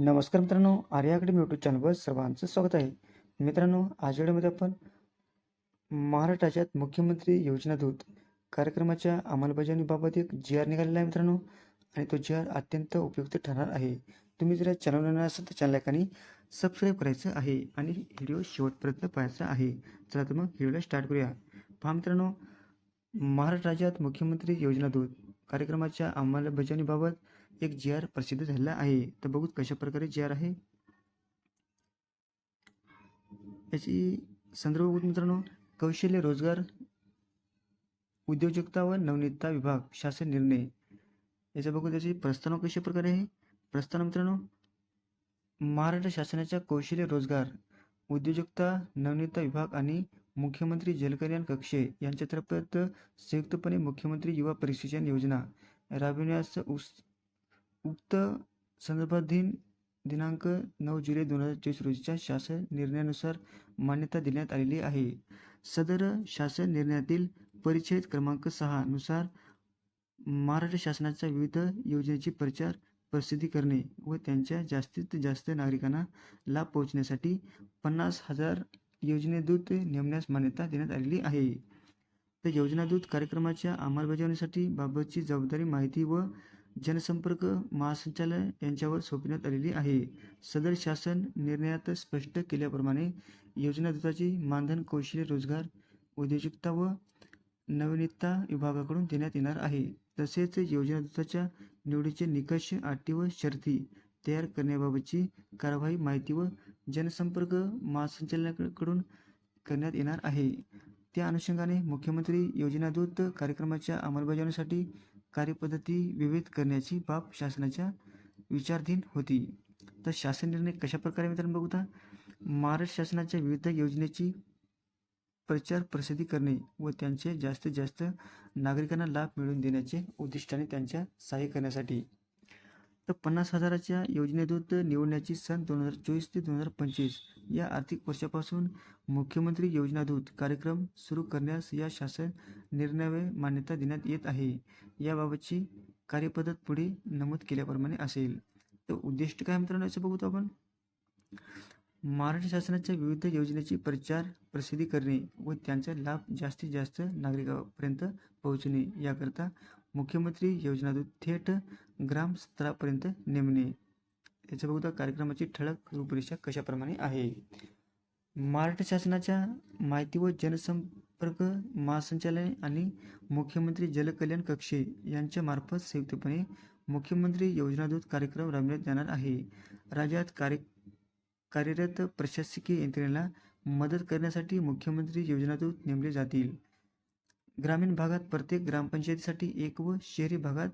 नमस्कार मित्रांनो Arya academy YouTube चॅनलवर सर्वांचं स्वागत आहे. मित्रांनो आज व्हिडिओमध्ये आपण महाराष्ट्र राज्यात मुख्यमंत्री योजना दूत कार्यक्रमाच्या अंमलबजावणीबाबत एक जी आर निघालेला आहे मित्रांनो आणि तो जी आर अत्यंत उपयुक्त ठरणार आहे. तुम्ही जर चॅनल असाल तर चॅनल एकाने सबस्क्राईब करायचं आहे आणि व्हिडिओ शेवटपर्यंत पाहायचा आहे. चला तर मग व्हिडिओला स्टार्ट करूया. पहा मित्रांनो महाराष्ट्र राज्यात मुख्यमंत्री योजना दूत कार्यक्रमाच्या अंमलबजावणीबाबत एक जी आर प्रसिद्ध झालेला आहे. तर बघू कशा प्रकारे जी आर आहे. याची संदर्भ बघू मित्रांनो कौशल्य रोजगार उद्योजकता व नवनीतता विभाग शासन निर्णय. याचा बघू त्याची प्रस्तावना कशा प्रकारे आहे. प्रस्तावना मित्रांनो महाराष्ट्र शासनाच्या कौशल्य रोजगार उद्योजकता नवनीतता विभाग आणि मुख्यमंत्री जलकल्याण यांच्या यांच्यातर्फे संयुक्तपणे मुख्यमंत्री युवा प्रशिक्षण योजना राबविण्यास उस उक्त संदर्भाधीन दिनांक नऊ जुलै दोन हजार चोवीस रोजीच्या शासन निर्णयानुसार मान्यता देण्यात आलेली आहे. सदर शासन निर्णयातील परिच्छेद क्रमांक सहा नुसार महाराष्ट्र शासनाच्या विविध योजनेची प्रचार प्रसिद्धी करणे व त्यांच्या जास्तीत जास्त नागरिकांना लाभ पोहोचण्यासाठी पन्नास हजार योजनेदूत नेमण्यास मान्यता देण्यात आलेली आहे. तर योजनादूत कार्यक्रमाच्या अंमलबजावणीसाठी बाबतची जबाबदारी माहिती व जनसंपर्क महासंचालय यांच्यावर सोपविण्यात आलेली आहे. सदर शासन निर्णयात स्पष्ट केल्याप्रमाणे योजना दूताची मानधन कौशल्य रोजगार उद्योजकता व नवनीतता विभागाकडून देण्यात येणार आहे. तसेच योजना दूताच्या निवडीचे निकष अटी व शर्ती तयार करण्याबाबतची कारवाई माहिती व जनसंपर्क महासंचालनाकडून करण्यात येणार आहे. त्या अनुषंगाने मुख्यमंत्री योजनादूत कार्यक्रमाच्या अंमलबजावणीसाठी कार्यपद्धती विविध करण्याची बाब शासनाच्या विचारधीन होती. तर शासन निर्णय कशाप्रकारे मित्रांनो बघूता महाराष्ट्र शासनाच्या विविध योजनेची प्रचार प्रसिद्धी करणे व त्यांचे जास्तीत जास्त नागरिकांना लाभ मिळवून देण्याचे उद्दिष्टाने त्यांच्या सहाय्य करण्यासाठी तर पन्नास हजाराच्या योजनेदूत निवडण्याची सन दोन हजार चोवीस ते दोन हजार पंचवीस या आर्थिक वर्षापासून मुख्यमंत्री योजनादूत कार्यक्रम सुरू करण्यास या शासन निर्णयावे मान्यता देण्यात येत आहे. याबाबतची कार्यपद्धत पुढे नमूद केल्याप्रमाणे असेल. तर उद्दिष्ट काय मित्रांनो याचं बघू आपण. महाराष्ट्र शासनाच्या विविध योजनेची प्रचार प्रसिद्धी करणे व त्यांचा लाभ जास्तीत जास्त नागरिकांपर्यंत पोहोचणे याकरता मुख्यमंत्री योजनादूत थेट ग्रामस्तरापर्यंत नेमणे. याचं बघूया कार्यक्रमाची ठळक रूपरेषा कशाप्रमाणे आहे? महाराष्ट्र शासनाच्या माहिती व जनसंपर्क महासंचालय आणि मुख्यमंत्री जलकल्याण कक्षे यांच्यामार्फत संयुक्तपणे मुख्यमंत्री योजनादूत कार्यक्रम राबविण्यात जाणार आहे. राज्यात कार्य कार्यरत प्रशासकीय यंत्रणेला मदत करण्यासाठी मुख्यमंत्री योजनादूत नेमले जातील. ग्रामीण भागात प्रत्येक ग्रामपंचायतीसाठी एक व शहरी भागात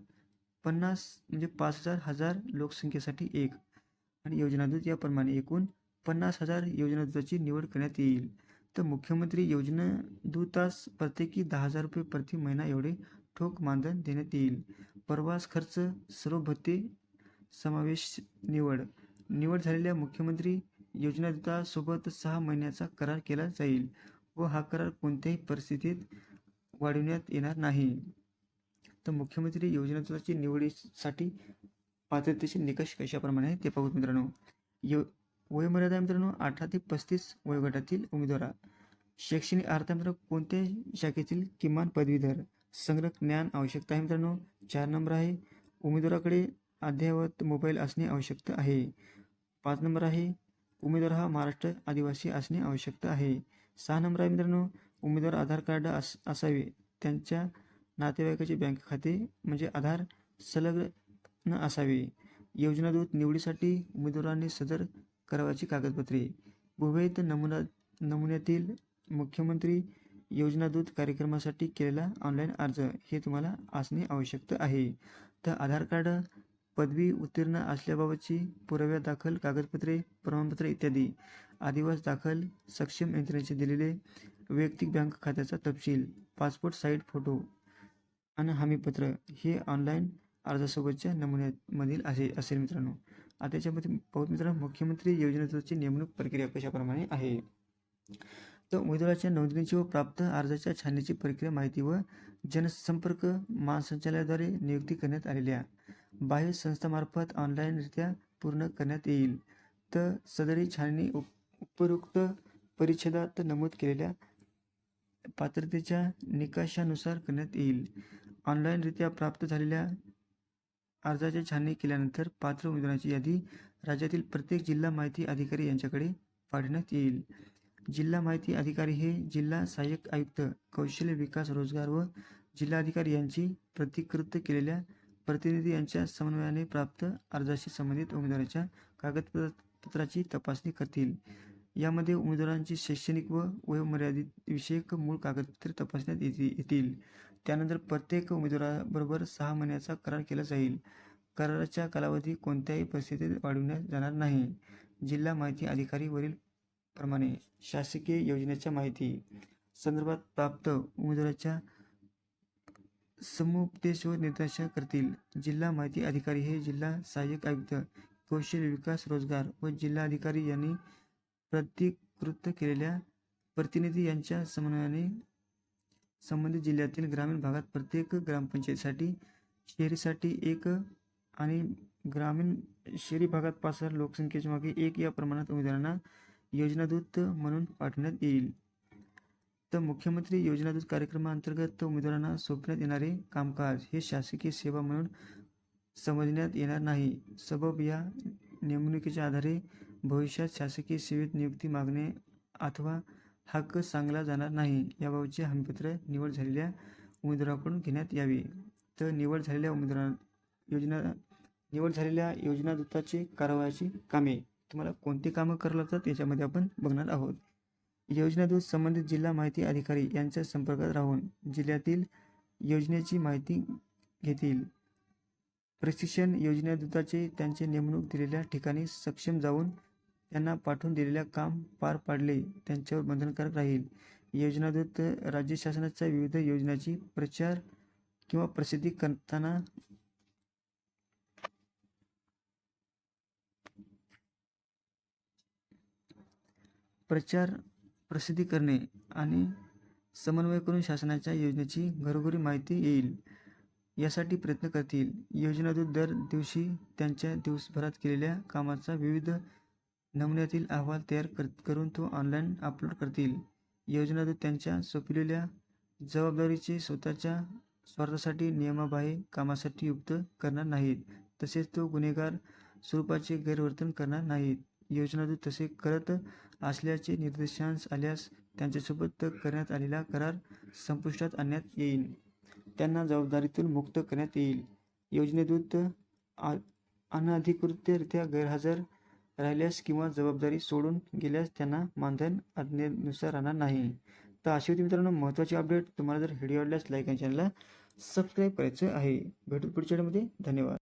पन्नास म्हणजे पाच हजार हजार लोकसंख्येसाठी एक. आणि योजनादूत याप्रमाणे एकूण पन्नास हजार योजनादूताची निवड करण्यात येईल. तर मुख्यमंत्री योजनादूतास प्रत्येकी दहा हजार रुपये प्रति महिना एवढे ठोक मानधन देण्यात येईल. प्रवास खर्च सर्व भत्ते समावेश निवड. निवड झालेल्या मुख्यमंत्री योजनादूतासोबत सहा महिन्याचा करार केला जाईल व हा करार कोणत्याही परिस्थितीत वाढविण्यात येणार नाही. तर मुख्यमंत्री योजनादूताची निवडीसाठी पात्रतेचे निकष कशाप्रमाणे आहे ते पाहू मित्रांनो. यो वयोमर्यादा मित्रांनो अठरा ते पस्तीस वयोगटातील उमेदवार. शैक्षणिक अर्हता मित्रांनो कोणत्याही शाखेतील किमान पदवीधर संग्रह ज्ञान आवश्यकता आहे मित्रांनो चार नंबर आहे. उमेदवाराकडे अद्ययावत मोबाईल असणे आवश्यक आहे. पाच नंबर आहे. उमेदवार हा महाराष्ट्र आदिवासी असणे आवश्यकता आहे. सहा नंबर आहे मित्रांनो उमेदवार आधार कार्ड अस असावे. त्यांच्या नातेवाईकाचे बँक खाते म्हणजे आधार संलग्न असावे. योजनादूत निवडीसाठी उमेदवारांनी सदर करावाची कागदपत्रे. विविध नमुना नमुन्यातील मुख्यमंत्री योजनादूत कार्यक्रमासाठी केलेला ऑनलाईन अर्ज हे तुम्हाला असणे आवश्यक आहे. तर आधार कार्ड पदवी उत्तीर्ण असल्याबाबतची पुराव्या दाखल कागदपत्रे प्रमाणपत्र इत्यादी. आदिवास दाखल सक्षम यंत्रणेचे दिलेले वैयक्तिक बँक खात्याचा तपशील पासपोर्ट साईट फोटो आणि हमीपत्र हे ऑनलाईन अर्जासोबतच्या नमुन्यामधील असे असेल मित्रांनो. आता त्याच्यामध्ये पाहू मित्रांनो मुख्यमंत्री योजनेची नेमणूक प्रक्रिया कशाप्रमाणे आहे? तर उमेदवाराच्या नोंदणीची व प्राप्त अर्जाच्या छाननीची प्रक्रिया माहिती व जनसंपर्क महासंचालयाद्वारे नियुक्ती करण्यात आलेल्या बाह्य संस्थामार्फत ऑनलाईनरित्या पूर्ण करण्यात येईल. तर सदरी छाननी उप उपरोक्त परिच्छेदात नमूद केलेल्या पात्रतेच्या निकषानुसार करण्यात येईल. ऑनलाईनरित्या प्राप्त झालेल्या अर्जाची छाननी केल्यानंतर पात्र उमेदवारांची यादी राज्यातील प्रत्येक जिल्हा माहिती अधिकारी यांच्याकडे पाठवण्यात येईल. जिल्हा माहिती अधिकारी हे जिल्हा सहाय्यक आयुक्त कौशल्य विकास रोजगार व जिल्हाधिकारी यांची प्रतिकृत केलेल्या प्रतिनिधी यांच्या समन्वयाने प्राप्त अर्जाशी संबंधित उमेदवाराच्या कागदपत्राची तपासणी करतील. यामध्ये उमेदवारांची शैक्षणिक व वयोमर्यादित विषयक मूळ कागदपत्रे तपासण्यात येती येतील. त्यानंतर प्रत्येक उमेदवाराबरोबर सहा महिन्याचा करार केला जाईल. कराराचा कालावधी कोणत्याही परिस्थितीत वाढविण्यात जाणार नाही. जिल्हा माहिती अधिकारी वरील प्रमाणे शासकीय योजनेच्या माहिती संदर्भात प्राप्त उमेदवाराच्या समुपदेश व निर्देशन करतील. जिल्हा माहिती अधिकारी हे जिल्हा सहाय्यक आयुक्त कौशल्य विकास रोजगार व जिल्हाधिकारी यांनी प्रतिकृत केलेल्या प्रतिनिधी यांच्या समन्वयाने संबंधित जिल्ह्यातील ग्रामीण भागात प्रत्येक ग्रामपंचायतीसाठी शहरीसाठी एक आणि ग्रामीण शहरी भागात पाच हजार लोकसंख्येच्या मागे एक या प्रमाणात उमेदवारांना योजनादूत म्हणून पाठवण्यात येईल. तर मुख्यमंत्री योजनादूत कार्यक्रमाअंतर्गत उमेदवारांना सोपण्यात येणारे कामकाज हे शासकीय सेवा म्हणून समजण्यात येणार नाही. सबब या नेमणुकीच्या आधारे भविष्यात शासकीय सेवेत नियुक्ती मागणे अथवा हक्क सांगला जाणार नाही याबाबतचे हमीपत्र निवड झालेल्या उमेदवाराकडून घेण्यात यावे. तर निवड झालेल्या उमेदवार योजना निवड झालेल्या योजनादूताची कारवायाची कामे. तुम्हाला कोणती कामं करावं लागतात याच्यामध्ये आपण बघणार आहोत. योजनादूत संबंधित जिल्हा माहिती अधिकारी यांच्या संपर्कात राहून जिल्ह्यातील योजनेची माहिती घेतील. प्रशिक्षण योजनादूताचे त्यांचे नेमणूक दिलेल्या ठिकाणी सक्षम जाऊन त्यांना पाठवून दिलेल्या काम पार पाडले त्यांच्यावर बंधनकारक राहील. योजनादूत राज्य शासनाच्या विविध योजनांची प्रचार किंवा प्रसिद्धी करताना प्रचार प्रसिद्धी करणे आणि समन्वय करून शासनाच्या योजनेची घरोघरी माहिती येईल यासाठी प्रयत्न करतील. योजनादूत दर दिवशी त्यांच्या दिवसभरात केलेल्या कामाचा विविध नमुन्यातील अहवाल तयार कर करून तो ऑनलाईन अपलोड करतील. योजनादूत त्यांच्या सोपविलेल्या जबाबदारीचे स्वतःच्या स्वार्थासाठी नियमाबाह्य कामासाठी युक्त करणार नाहीत. तसेच तो गुन्हेगार स्वरूपाचे गैरवर्तन करणार नाहीत. योजनादूत तसे करत असल्याचे निर्देशांश आल्यास त्यांच्यासोबत करण्यात आलेला करार संपुष्टात आणण्यात येईल. त्यांना जबाबदारीतून मुक्त करण्यात येईल. योजनेदूत आ अनधिकृतरित्या गैरहजर राहिल्यास किंवा जबाबदारी सोडून गेल्यास त्यांना मानधन आज्ञेनुसार राहणार नाही. तर अशी होती मित्रांनो महत्त्वाची अपडेट तुम्हाला जर व्हिडिओ आवडल्यास लाईक आणि चॅनलला सबस्क्राईब करायचं आहे. भेटू पुढच्या धन्यवाद.